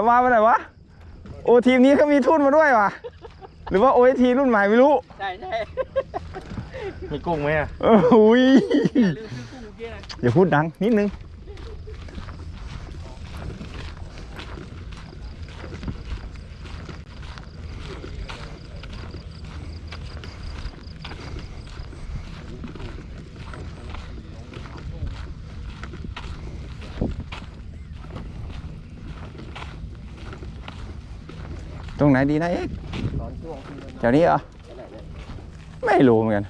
โอ้โหนาวานาวาไปไหนวะ โอ้ทีมนี้เขามีทุนมาด้วยวะหรือว่าโอทีรุ่นใหม่ไม่รู้ ใช่ใช่มีกุ้งไหมอะเอออุ้ยลืมซื้อกุ้งเมื่อกี้นะอย่าพูดดังนิดนึง ตรงไหนดีนะเอ๊ะตอนช่วงที่มันแถวนี้เหรอไหนเนี่ยไม่รู้เหมือนกัน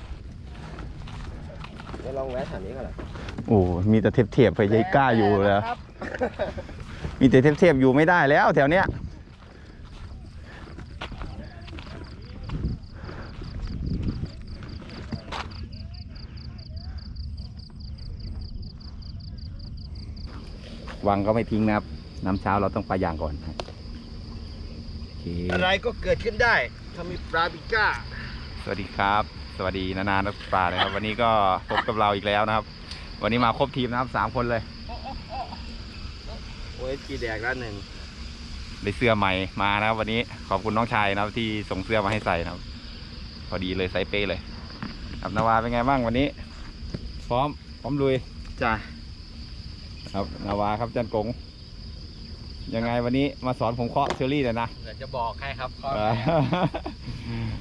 เดี๋ยวลองแวะแถวนี้ก่อนละโอ้มีแต่เทียบๆไปยัยกล้าอยู่เลยครับมีแต่เทียบๆอยู่ไม่ได้แล้ว แถวเนี้ยวังก็ไม่ทิ้งนะครับ น้ำเช้าเราต้องไปอย่างก่อนนะโอ เค อะไรก็เกิดขึ้นได้ ถ้ามีปลาปิก้า สวัสดีครับ สวัสดีนานานักปลานะครับ วันนี้ก็พบกับเราอีกแล้วนะครับ วันนี้มาครบทีมนะครับสามคนเลย โอ้ยกีแดกแล้วหนึ่งได้เสื้อใหม่มานะครับ วันนี้ขอบคุณน้องชายนะครับที่ส่งเสื้อมาให้ใส่นะครับ พอดีเลยไซส์เป้เลย ครับนาวาเป็นไงบ้างวันนี้ พร้อมพร้อมลุยจ้าครับนาวาครับจันกง ยังไงวันนี้มาสอนผมเคาะเชอรี่เลยนะเดี๋ยวจะบอกให้ครับข้ออ่า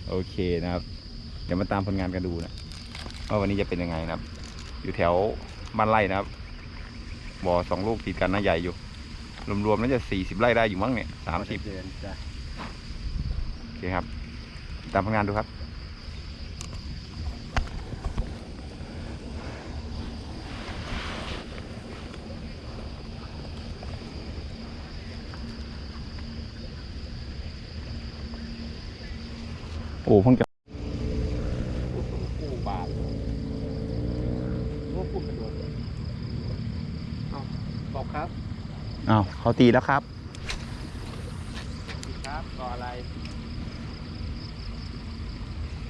โอเคนะครับ เดี๋ยวมาตามผลงานกันดูนะว่าวันนี้จะเป็นยังไงนะครับ อยู่แถวบ้านไร่นะครับบ่อสองลูกติดกันนะใหญ่อยู่ รวมๆน่าจะสี่สิบไร่ได้อยู่มั้งเนี่ยสามสิบเดือนจ้าโอเคครับ ตามผลงานดูครับ โอ้เพิ่งจะกูบาทว่าพูดกระโดดเอาบอกครับอ้าวเขาตีแล้วครับผิดครับก่ออะไร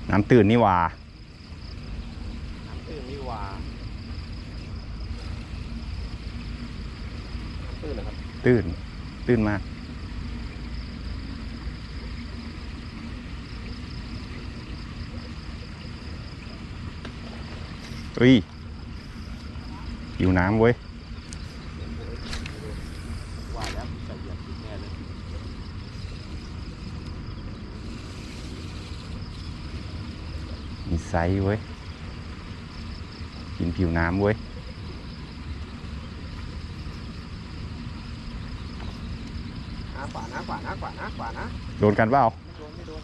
น้ำตื่นนี่หว่าน้ำตื้นนี่หว่าน้ำตื้นเหรอครับ ตื่น ตื่นมาก เฮ้ยหิวน้ำเว้ยว่าแล้วใส่เหยียบผิดแน่เลยมีไซส์เว้ย กินผิวน้ำเว้ยอะขวานะขวานะขวานะขวานะ โดนกันเปล่า ไม่โดนไม่โดน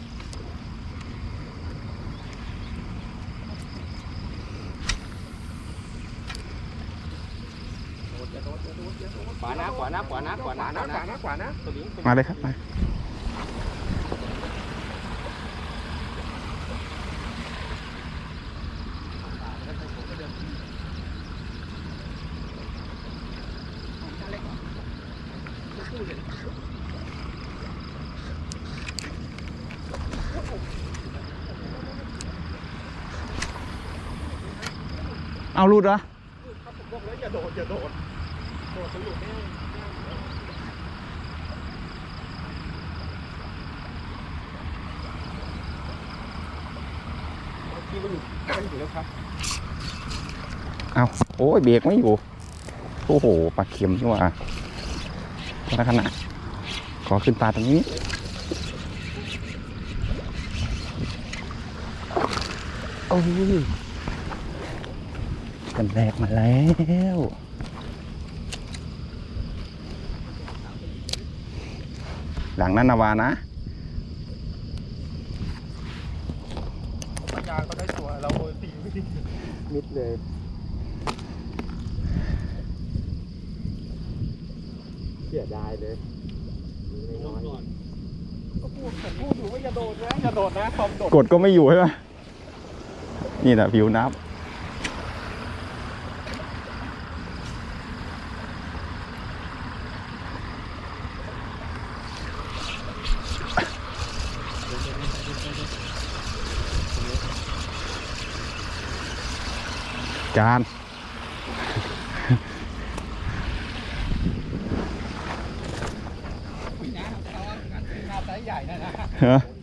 ขวานะขวานะ ขวานะขวานะขวานะมาเลยครับมาเอารูดเหรอบอกแล้วอย่าโดดอย่าโดดโดดสนุกแน่ ที่มันอยู่ใกล้อยู่แล้วครับเอาโอ้ยเบรกไม่อยู่โอ้โหปลาเค็มนี่ว่าลักษณะขอขึ้นปลาตรงนี้โอ้ยกันแรกมาแล้วหลังนั้นนาวานะ ปัญญาก็ได้ตัวเราโอยตีไม่ดีมิดเลย เสียดายเลยน้อยก็พูดผมพูดอยู่ว่าอย่าโดดนะอย่าโดดนะคอมโดดกดก็ไม่อยู่ใช่ไหมนี่แหละผิวน้ำ จานฮะ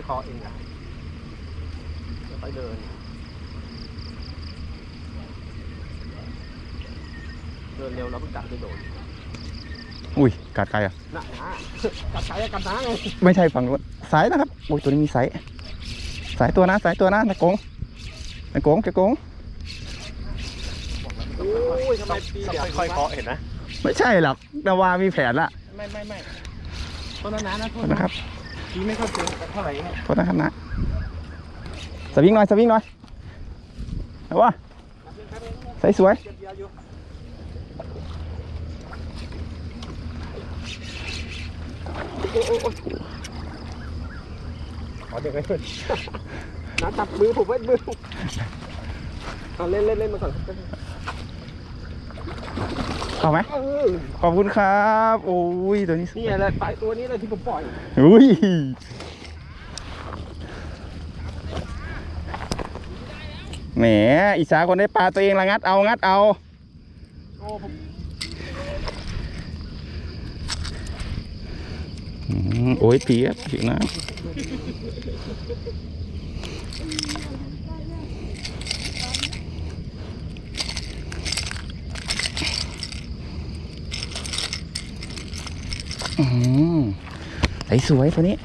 อยๆเคอเองอะค่อยๆเดิน เดินเร็วแล้วมันกัดไปโดนอุ้ยกัดใครอะน่ะนะกัดใช้กัดน้าไงไม่ใช่ฝั่งนู้นสายนะครับโอ้ยตัวนี้มีสายสายตัวนะสายตัวนะตะโกงตะโกงตะโกงโอ้ยทำไมปีเดียวค่อยๆเคาะเห็นนะไม่ใช่หรอกนาวามีแผนละไม่ไม่ไม่ต้นนั้นนะนะโทโทษษนะนะครับ ปีไม่ค่อยเป็นเท่าไหร่เนี่ยโทษนะครับนะสวิงหน่อยสวิงหน่อยเอาวะใส่สวยเดียวอยู่โอ้โอ้โอ้ขอเด็กไว้ก่อนน้าจับมือผมไว้มือเอาเล่นเล่นเล่นมาก่อน เอาไหมเออขอบคุณครับ โอ้ยตัวนี้สวยนี่แหละปลายตัวนี้เลยที่ผมปล่อยอุ้ยแหมอิจฉาคนได้ปลาตัวเองละงัดเอางัดเอาโอ้ผมอืมโอ้ยเปียกเปียกนะ อืมใสสวยตัวนี้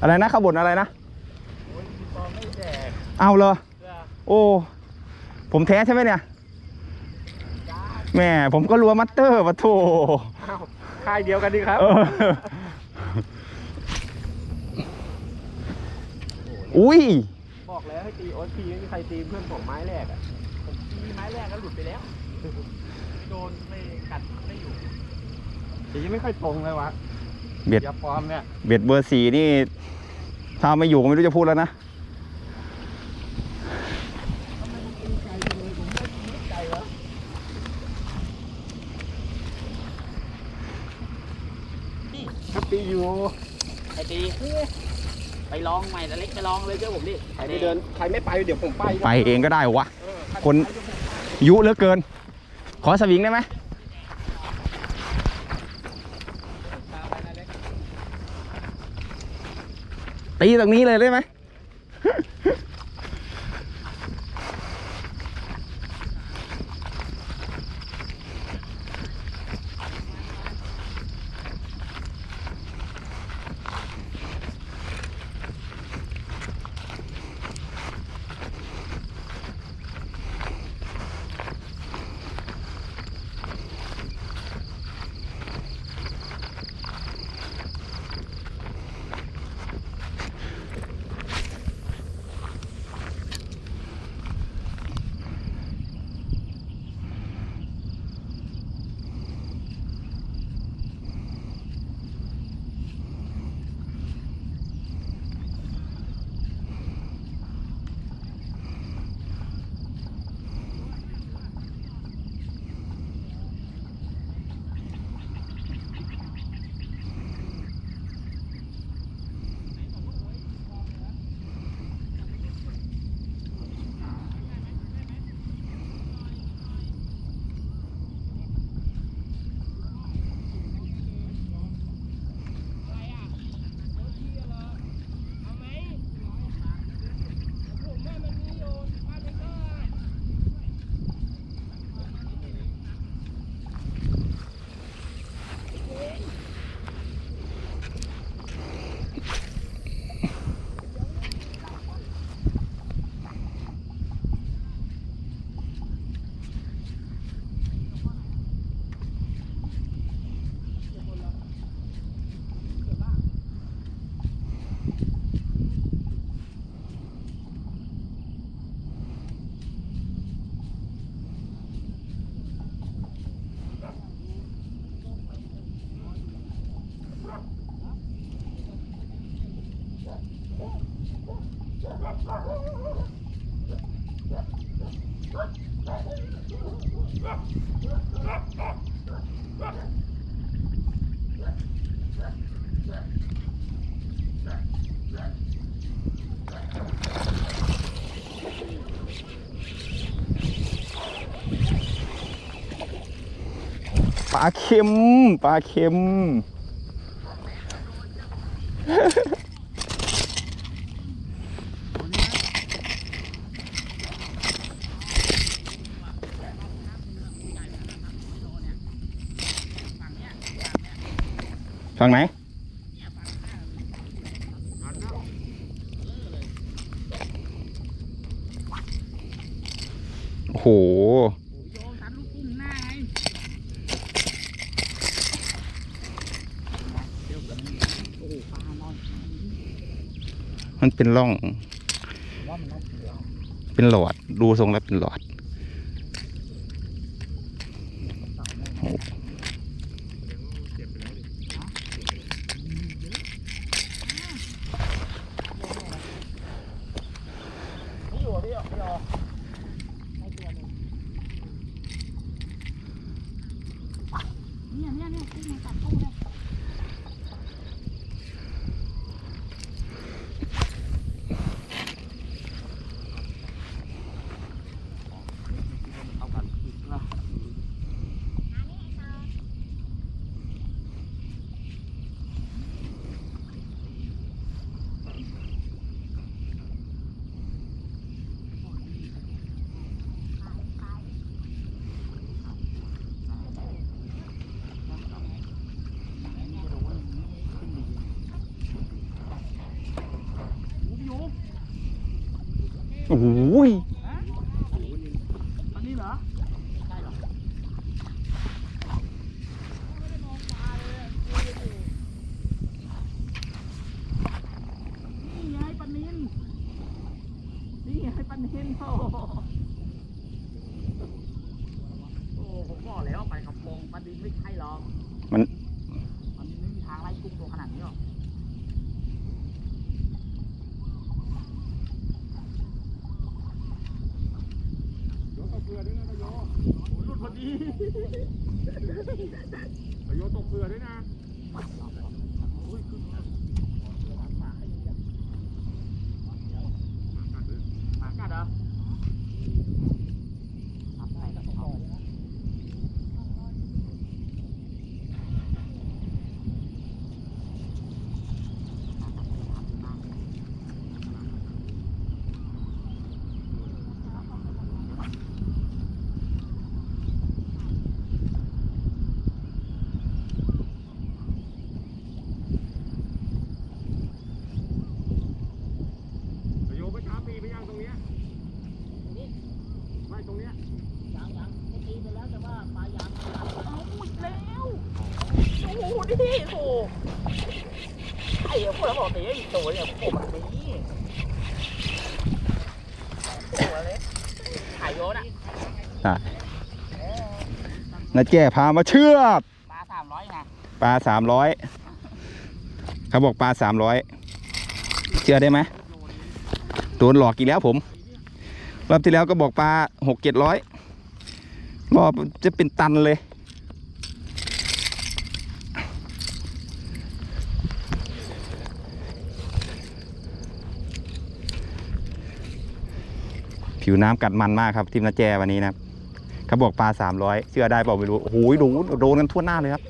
อะไรนะข้าวบนอะไรนะเอาเลยโอ้ ผมแท้ใช่ไหมเนี่ย แม่ผมก็รัวมัตเตอร์ปะโถอ้าวค่ายเดียวกันดีครับเอออุ้ย บอกแล้วให้ตีโอ๊ตทีไม่มีใครตีเพื่อนผมไม้แรกอะผมตีไม้แรกแล้วหลุดไปแล้ว โดนไม่กัดไม่อยู่ตีไม่ค่อยตรงเลยวะเบ็ดอย่าปลอมเนี่ยเบ็ดเบอร์สี่นี่ถ้าไม่อยู่ก็ไม่รู้จะพูดแล้วนะถ้าตีอยู่ไอ้ตีไปลองใหม่แต่เล็กไปลองเลยเจ้าผมดิใครไม่เดินใครไม่ไปเดี๋ยวผมไปนะไปเองก็ได้วะเออใรคนไปเดี๋ยวผมไปยุเหลือเกิน ขอสวิงได้ไหมตีตรงนี้เลยได้ไหม ลาเค็มปลาเค็ม ฝั่งไหนโอ้โห โยนทันลูกกุ้งหน้าไงเดี๋ยวกันโอ้โหปลานอน มัน เป็นร่อง เป็นหลอด ดูทรงแล้วเป็นหลอดพี่อยู่พี่อยู่พี่อยู่ในตัวนึงเนี่ยเนี่ยเนี่ยกุ้งมันกัดกุ้เลยเอากันอีกแล้ว โอ้โหย อันนี้เหรอใช่หรอนี่ไงปลานิน นี่ไงปลานินโอ้โหโอ้ผมบอกแล้วไปกระโงปลาดินไม่ใช่หรอกมันปลาดินไม่มีทางไล่กุ้งตัวขนาดนี้หรอกโอ้หลุดพอดีโยตกเกลือด้วยนะ อุ้ยขึ้นมาปากให้ดีอะปากกัดเหรอทำได้ก็ต้องเอาโยไปช้าปีไปยังตรงเนี้ยไม่ตรงเนี้ย ยังยังเขาตีไปแล้วแต่ว่าปลายางเอาหมดแล้วโอ้โหดิโอ้ไอ้เหี้ยพวกเราบ อกตีไอ้ตัวเนี่ยโอ้มันดีตัวเล็กขายโยนอะนาแจ้พามาเชือดปลาสามร้อยนะปลาสามร้อยเขาบอกปลาสามร้อยเชื่อได้ไหมโดนหลอกอีกแล้วผม รอบที่แล้วก็บอกปลาหกเจ็ดร้อยรอบจะเป็นตันเลย ผิวน้ำกัดมันมากครับทีมนาแจวันนี้นะครับเขาบอกปลาสามร้อยเชื่อได้เปล่าไม่รู้โอ้โหโดนโดนกันทั่วหน้าเลยครับ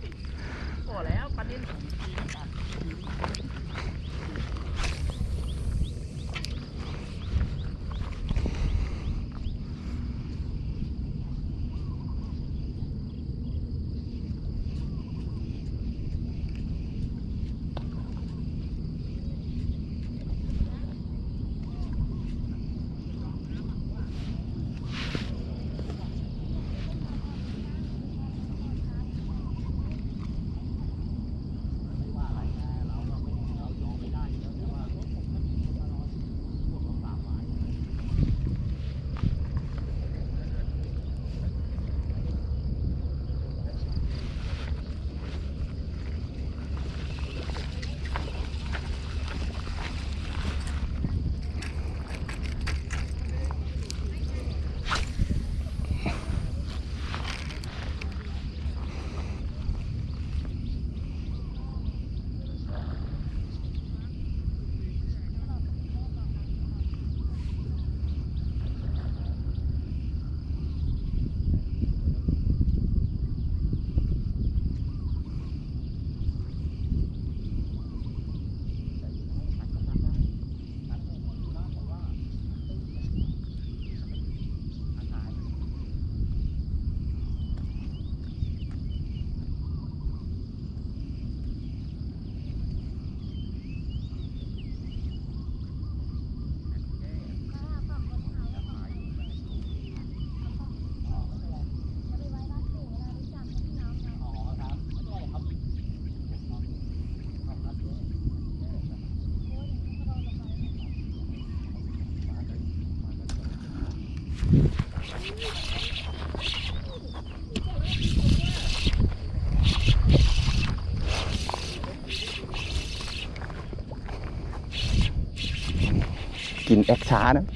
กินแอคช้านะ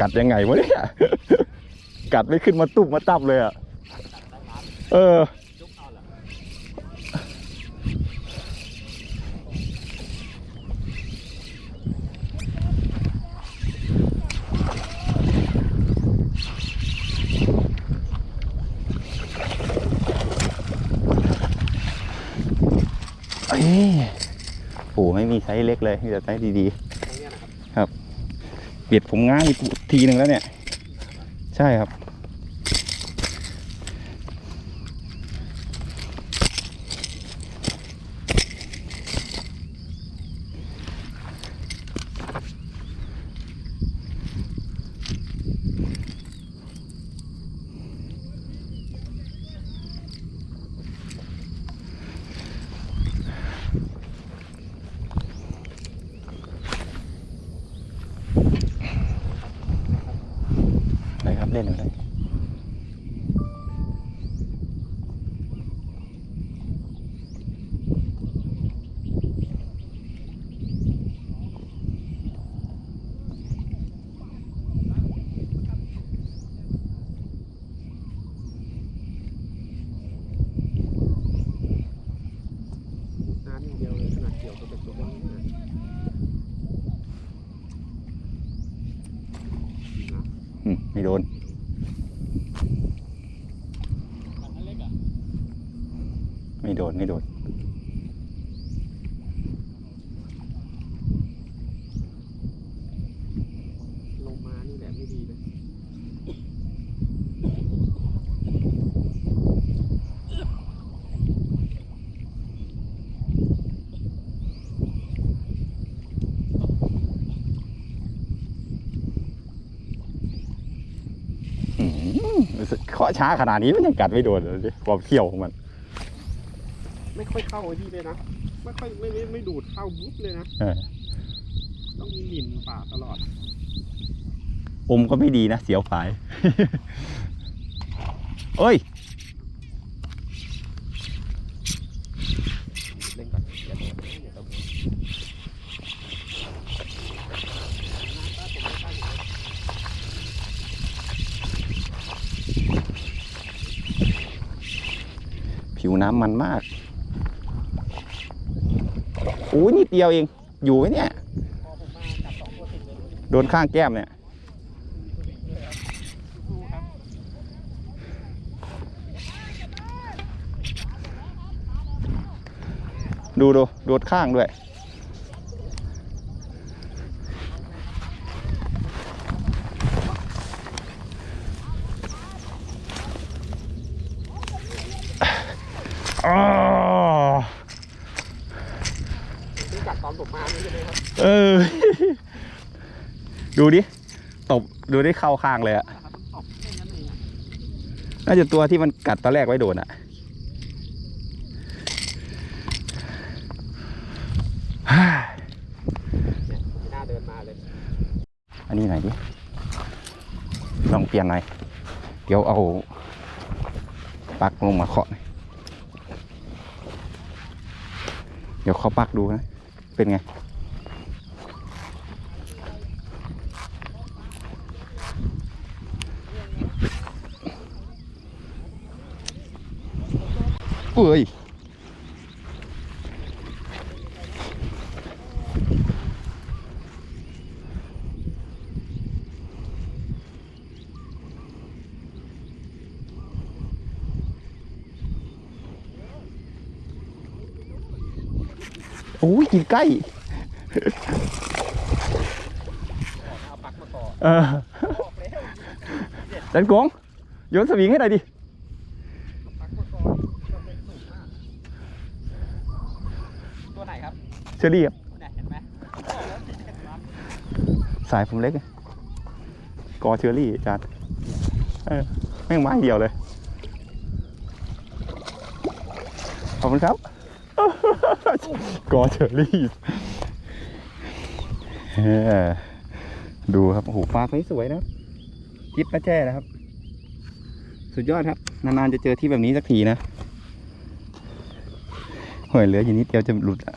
กัดยังไงวะเนี่ยกัดไม่ขึ้นมาตุบมมาตับเลยอะเออจุ๊บเอาเหรอเอ้ยโอ้ไม่มีไซส์เล็กเลยมีแต่ไซส์ดีตรงเนี้ยนะครับ เบียดผมง้างอีกทีหนึ่งแล้วเนี่ย ใช่ครับ อะไรครับ เล่นอะไร น้ำอย่างเดียวเลยขนาดเกี่ยวตัวเป็นตัวเล็กนี่นะ อืมไม่โดน ไม่โดน ไม่โดน ลงมานี่แหละไม่ดีเลย อืมเคาะช้าขนาดนี้มันยังกัดไม่โดนเลยดิความเขี้ยวของมัน ไม่ค่อยเข้าไอ้ที่เลยนะ ไม่ค่อยไม่ไม่ไม่ดูดเข้าบุ๊บเลยนะ เออต้องมีหมิ่นปากตลอด อมก็ไม่ดีนะ เสียวฝาย เอ้ย เล่นก่อนอย่าโดนอย่าโดน ผิว น้ำมันมากโอ้ยนิดเดียวเอง อยู่ไหมเนี่ย โดนข้างแก้มเนี่ยดูดูโดดข้างด้วย อ๋อ นี่กัดตอนผมมานี่ใช่ไหมครับ เออ ดูดิ ตบ ดูได้เข้าข้างเลยอะน่าจะตัวที่มันกัดตอนแรกไว้โดนอะอันนี้ไหนดิ ลองเปลี่ยนหน่อย เดี๋ยวเอาปักลงมาเคาะหน่อยเดี๋ยวเขาปักดูนะ เป็นไง Ui Ui chim cây Ờ. Đánh cuốn. Vô sao biển hết đây đi. อรี่ครับเนี่ยเห็นไหมบอกแล้วติดกันมาสายผมเล็กไงกอเชอรี่จัดเออแม่งไม้เดียวเลย ขอบคุณครับ กอเชอรี่เออดูครับโอ้โหฟ้าสวยๆนะครับยิบนะแจ้นะครับ สุดยอดครับ นานๆจะเจอที่แบบนี้สักทีนะโอ้ยเหลืออยู่นิดเดียวจะหลุดอะ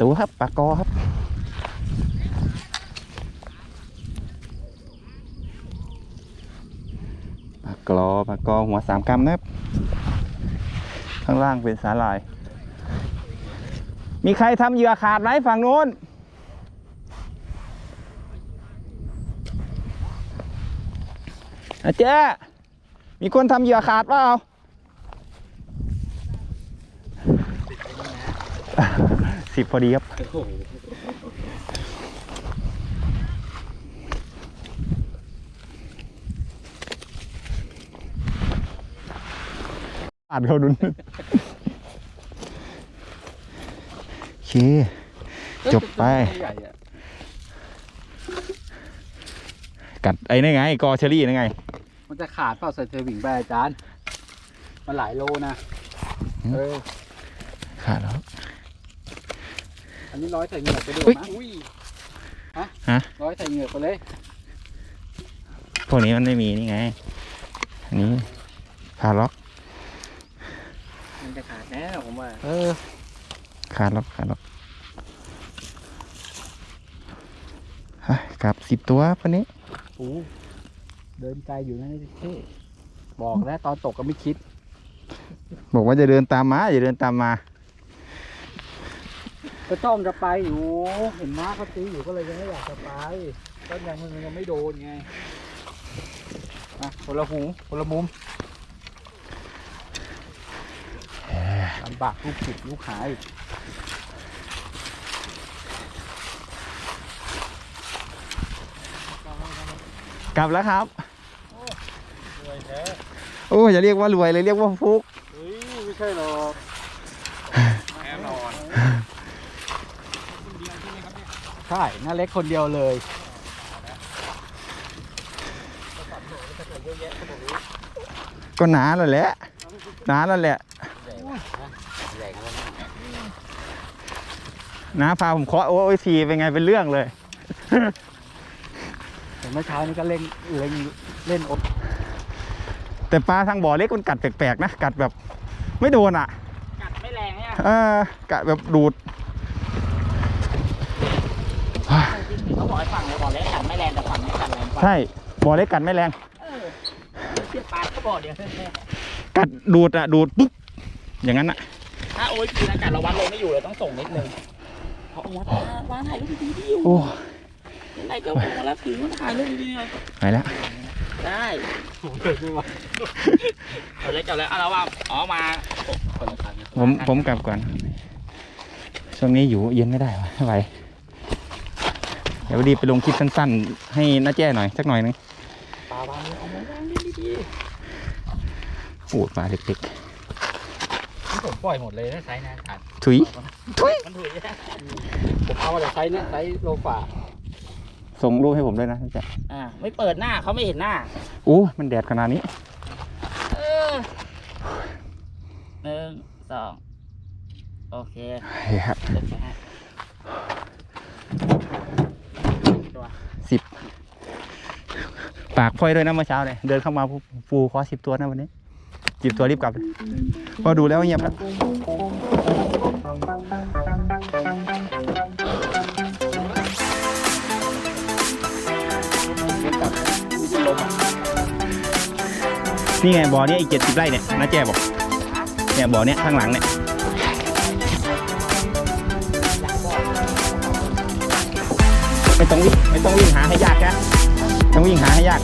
ตัวครับปลากอครับปลากรอปลากอหัวสามกรัมนะครับ ข้างล่างเป็นสาหร่าย มีใครทำเหยื่อขาดไหมฝั่งนู้นอาเจ๊มีคนทำเหยื่อขาดเปล่า สิบพอดีครับโอ้โหอ่านเขาดุนโอเค จบไปใหญ่อะกัดไอ้นี่ไง กอเชอรี่นี่ไง มันจะขาดเปล่าใส่เทวิงไปอาจารย์ มันหลายโลนะอืมเออ ขาดแล้ว อันนี้ร้อยใส่เหงือกไปด้วยอุ๊ยมั้ยอุ้ยฮะฮะร้อยใส่เหงือกไปเลยพวกนี้มันไม่มีนี่ไง อันนี้ขาดล็อก มันจะขาดแน่ผมว่า เออ ขาดล็อกขาดล็อกฮะกลับสิบตัวครับวันนี้โอ้เดินไกลอยู่นะนี่เท่บอกแล้วตอนตกก็ไม่คิด บอกว่าจะเดินตามมาอย่าเดินตามมา ก็จ้องจะไปอยู่ เห็นม้าเขาตีอยู่ก็เลยยังไม่อยากจะไปก็ยังมันยังไม่โดนไงอะคนละหูคนละมุมลำบากลูกผิดลูกหายกลับแล้วครับแท้โอ้อย่าเรียกว่ารวยเลยเรียกว่าฟุกเฮ้ยไม่ใช่หรอกแน่นอน ใช่น่าเล็กคนเดียวเลยก็หนาแล้วแหละหนาแล้วแหละน้าพาผมเคาะโอ้ยทีเป็นไงเป็นเรื่องเลย แต่เมื่อเช้านี้ก็เล่นเล่นเล่นอบแต่ปลาทางบ่อเล็กมันกัดแปลกๆนะ กัดแบบ ไม่โดนอะ กัดไม่แรงเนี่ยเออกัดแบบดูด จริงๆเขาบอกให้ฝั่งเลยบอกเลยกัดไม่แรงแต่ฝั่งนี้กัดแรงกว่า ใช่บ่อเล็กกัดไม่แรงเออเทียบปลาก็บอกเดียวแน่กัดดูดอะดูดปุ๊บอย่างนั้นอะๆถ้าโอ๊ยปีนะกัดเราวัดลงไม่อยู่เลยต้องส่งนิดนึงเพราะวัดวางถ่ายรูปดีๆอยู่โอ้ไหนก็บอกมาแล้วถือว่าถ่ายรูปดีๆหน่อยไปแล้วได้เกิดขึ้นมาเอาเลยจับเลยเอาแล้วว่าอ๋อมาคนละครั้งผมผมกลับก่อนช่วงนี้อยู่เย็นไม่ได้วะไม่ไหว เดี๋ยวดีไปลงคลิปสั้นๆ ให้น้าแจ้หน่อยสักหน่อยนึงปลาวางเลยเอามาวางดีโอ้ปลาเด็กที่ผมปล่อยหมดเลยนะไซส์นะขาดๆถุยๆมันถุยแค่ผมเอาแต่ไซส์เนี้ยไซส์โลฝ่าส่งรูปให้ผมด้วยนะน้าแจ้อ่าไม่เปิดหน้าเขาไม่เห็นหน้าโอ้มันแดดขนาดนี้เออหนึ่งสองโอเคเฮ้ยครับ เดี๋ยวแค่ตัว สิบ ปากพลอยด้วยนะเมื่อเช้าเนี่ยเดินเข้ามาฟูขอสิบตัวนะวันนี้สิบตัวรีบกลับเลยพอดูแล้วเงียบแล้วนี่ไงบ่อเนี้ยอีกเจ็ดสิบไร่เนี่ยน้าแจ้บอกเนี่ยบ่อเนี้ยข้างหลังเนี่ยไม่ต้องวิ่งไม่ต้องวิ่งหาให้ยากนะต้องวิ่งหาให้ยาก